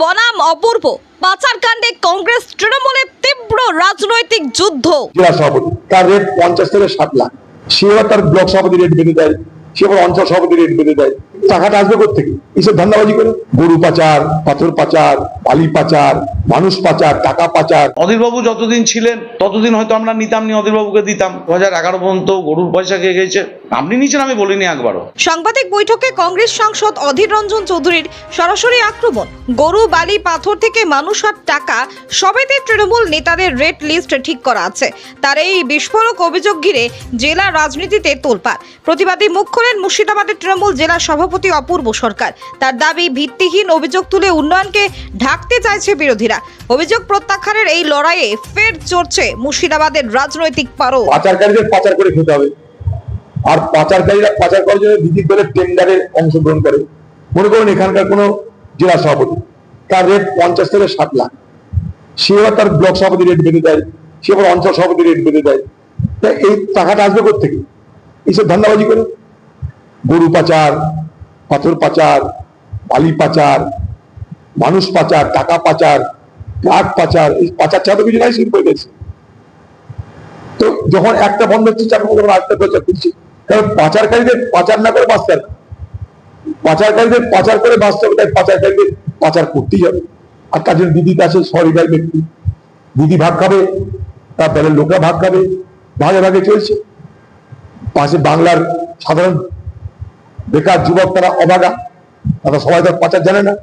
বনাম অপূর্ব। পাচারকাণ্ডে কংগ্রেস তৃণমূলের তীব্র রাজনৈতিক যুদ্ধ। জেলা সভাপতি তার রেট পঞ্চাশ থেকে ষাট লাখ। সে এবার তার ব্লক সভাপতি রেট বেঁধে দেয় সে এবার অঞ্চল সভাপতি রেট বেঁধে দেয়। টাকাটা আসবে কোথেকে এইসব ধান্দাবাজি করে। গরু পাচার পাথর পাচার বালি পাচার মানুষ পাচার টাকা পাচার। অধীরবাবু যতদিন ছিলেন ততদিন হয়তো আমরা নিতাম নি অধীরবাবুকে দিতাম। দু হাজার এগারো পর্যন্ত গরুর পয়সা খেয়ে গেছে। আপনি নিচেন আমি বলিনি একবারও। সাংবাদিক বৈঠকে কংগ্রেস সাংসদ অধীর রঞ্জন চৌধুরীর সরাসরি আক্রমণ। গরু বালি পাথর থেকে মানুষ আর টাকা সবেতে তৃণমূল নেতাদের রেট লিস্ট ঠিক করা আছে। তার এই বিস্ফোরক অভিযোগ ঘিরে জেলা রাজনীতিতে তোলপাড়। প্রতিবাদী মুখ খোলেন মুর্শিদাবাদের তৃণমূল জেলা সভাপতি অপূর্ব সরকার। তার দাবি ভিত্তিহীন অভিযোগ তুলে উন্নয়নকে ঢাকতে চাইছে বিরোধীরা। অভিযোগ প্রত্যাখ্যানের এই লড়াইয়ে ফের চড়ছে মুর্শিদাবাদের রাজনৈতিক পারো। পাচারকারীদের পাচার করে খেতে হবে। আর পাচারকারীরা পাচার করার জন্য দিদির দলের টেন্ডারে অংশগ্রহণ করে। মনে করুন এখানকার কোনো জেলা সভাপতি, তার রেট পঞ্চাশ থেকে ষাট লাখ। সে এবার তার ব্লক সভাপতি রেট বেঁধে দেয়, সে এবার অঞ্চল সভাপতি রেট বেঁধে দেয়। তা এই টাকাটা আসবে কোথেকে এইসব ধান্দাবাজি করে। গরু পাচার, পাথর পাচার, বালি পাচার, মানুষ পাচার, টাকা পাচার, কাঠ পাচার, এই পাচার ছাড়া কিছু নাই শুরু করে দিয়েছে তো যখন একটা বন্ধ হচ্ছে চাকরি তখন আরেকটা প্রচার করছি। কারণ পাচারকারীদের পাচার না করে বাঁচতে হবে। পাচারকারীদের পাচার করে বাঁচতে হবে, তাই পাচারকারীদের পাচার করতেই হবে। আর তার জন্য দিদির কাছে সহৃদয় ব্যক্তি। দিদি ভাগ খাবে, তার দলের লোকরা ভাগ খাবে, ভাগে ভাগে চলছে। পাশে বাংলার সাধারণ বেকার যুবক তারা অভাগা তারা সবাই তার পাচার জানে না।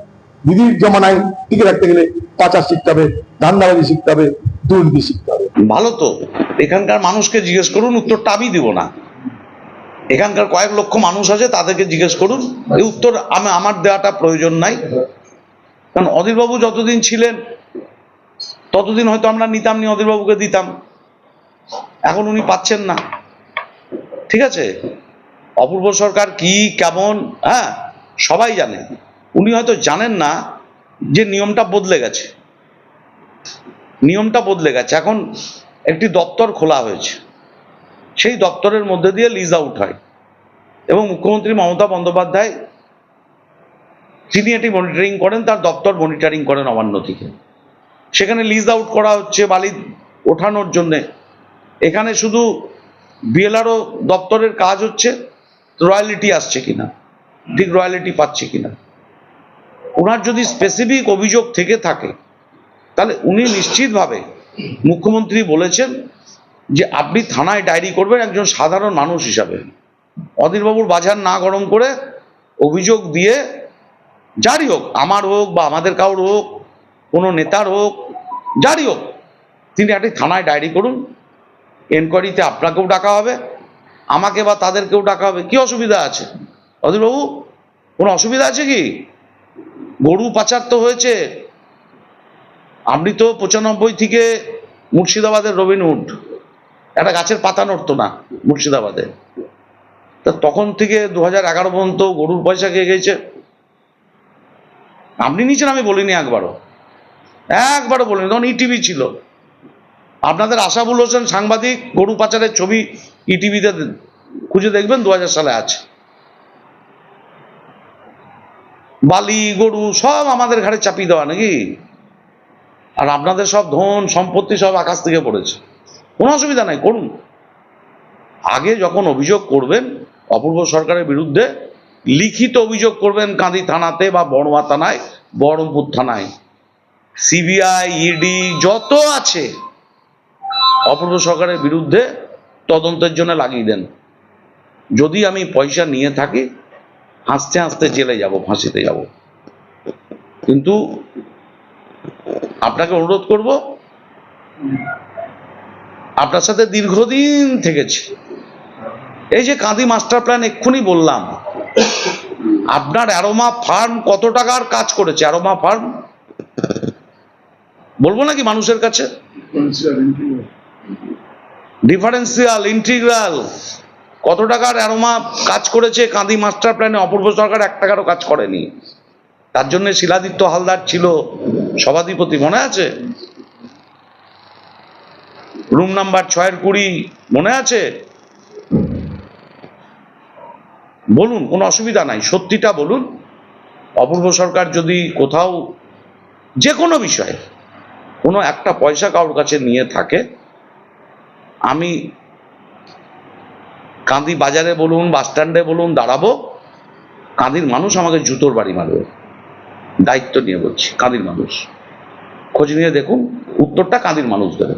দিদির জমানায় টিকে রাখতে গেলে পাচার শিখতে হবে, ধান্দাবাজি শিখতে হবে, দুর্নীতি শিখতে হবে। ভালো তো, এখানকার মানুষকে জিজ্ঞেস করুন, উত্তরটা আমি দিব না। এখানকার কয়েক লক্ষ মানুষ আছে, তাদেরকে জিজ্ঞেস করুন। এই উত্তর আমি আমার দেওয়াটা প্রয়োজন নাই। কারণ অধীরবাবু যতদিন ছিলেন, ততদিন হয়তো আমরা নিতাম নি, অধীরবাবুকে দিতাম। এখন উনি পাচ্ছেন না। ঠিক আছে? অপূর্ব সরকার কি, কেমন হ্যাঁ সবাই জানে। উনি হয়তো জানেন না যে নিয়মটা বদলে গেছে। নিয়মটা বদলে গেছে। এখন একটি দপ্তর খোলা হয়েছে। সেই দপ্তরের মধ্যে দিয়ে লিজ আউট হয়। এবং মুখ্যমন্ত্রী মমতা বন্দ্যোপাধ্যায়, তিনি এটি মনিটরিং করেন, তার দপ্তর মনিটরিং করেন অমান্য থেকে সেখানে লিজ আউট করা হচ্ছে, বালি ওঠানোর জন্যে। এখানে শুধু বিএলআরও দপ্তরের কাজ হচ্ছে রয়্যালিটি আসছে কিনা, ঠিক রয়্যালিটি পাচ্ছে কিনা। ওনার যদি স্পেসিফিক অভিযোগ থেকে থাকে, তাহলে উনি নিশ্চিতভাবে মুখ্যমন্ত্রী বলেছেন যে আপনি থানায় ডায়েরি করবেন একজন সাধারণ মানুষ হিসাবে। অধীরবাবুর বাজার না গরম করে অভিযোগ দিয়ে যারই হোক, আমার হোক বা আমাদের কারোর হোক, কোনো নেতার হোক, যারই হোক, তিনি একটি থানায় ডায়েরি করুন, এনকোয়ারিতে আপনাকেও ডাকা হবে, আমাকে বা তাদেরকেও ডাকা হবে, কি অসুবিধা আছে? অধীরবাবু, কোনো অসুবিধা আছে কি? গরু পাচার তো হয়েছে। আপনি তো পঁচানব্বই থেকে মুর্শিদাবাদের রবিনহুড একটা গাছের পাতা নড়তো না মুর্শিদাবাদে। তা তখন থেকে দু হাজার এগারো পর্যন্ত গরুর পয়সা খেয়ে গেছে? আপনি নিচেন আমি বলিনি একবারও। একবারও বলিনি, তখন ইটিভি ছিল। আপনাদের আশাবুল হোসেন সাংবাদিক গরু পাচারের ছবি ইটিভিতে খুঁজে দেখবেন দু হাজার সালে আছে। বালি, গরু সব আমাদের ঘাড়ে চাপিয়ে দেওয়া নাকি? আর আপনাদের সব ধন, সম্পত্তি সব আকাশ থেকে পড়েছে। কোনো অসুবিধা নাই, করুন। আগে যখন অভিযোগ করবেন, অপূর্ব সরকারের বিরুদ্ধে লিখিত অভিযোগ করবেন কাঁদি থানাতে বা বড়মা থানায়, বহরমপুর থানায়। সিবিআই ইডি যত আছে, অপূর্ব সরকারের বিরুদ্ধে তদন্তের জন্য লাগিয়ে দেন। যদি আমি পয়সা নিয়ে থাকি, হাসতে হাসতে জেলে যাব, ফাঁসিতে যাব। কিন্তু আপনাকে অনুরোধ করব আপনার সাথে দীর্ঘদিন থেকেছি। এই যে কাঁদি মাস্টার প্ল্যান এক্ষুনি বললাম, আপনার অ্যারোমা ফার্ম কত টাকার কাজ করেছে? Aroma farm? বলব নাকি মানুষের কাছে? ডিফারেন্সিয়াল, ইন্টিগ্রাল, কত টাকার অ্যারোমা কাজ করেছে? কাঁদি মাস্টার প্ল্যানে অপূর্ব সরকার এক টাকারও কাজ করেনি। তার জন্য শিলাদিত্য হালদার ছিল সভাধিপতি, মনে আছে? রুম নাম্বার ছয়ের কুড়ি, মনে আছে? বলুন, কোনো অসুবিধা নাই, সত্যিটা বলুন। অপূর্ব সরকার যদি কোথাও যে কোনো বিষয়ে কোনো একটা পয়সা কারোর কাছে নিয়ে থাকে, আমি কাঁদি বাজারে বলুন, বাস স্ট্যান্ডে বলুন, দাঁড়াবো, কাঁদির মানুষ আমাকে জুতোর বাড়ি মারবে। দায়িত্ব নিয়ে বলছি, কাঁদির মানুষ। খোঁজ নিয়ে দেখুন, উত্তরটা কাঁদির মানুষ দেবে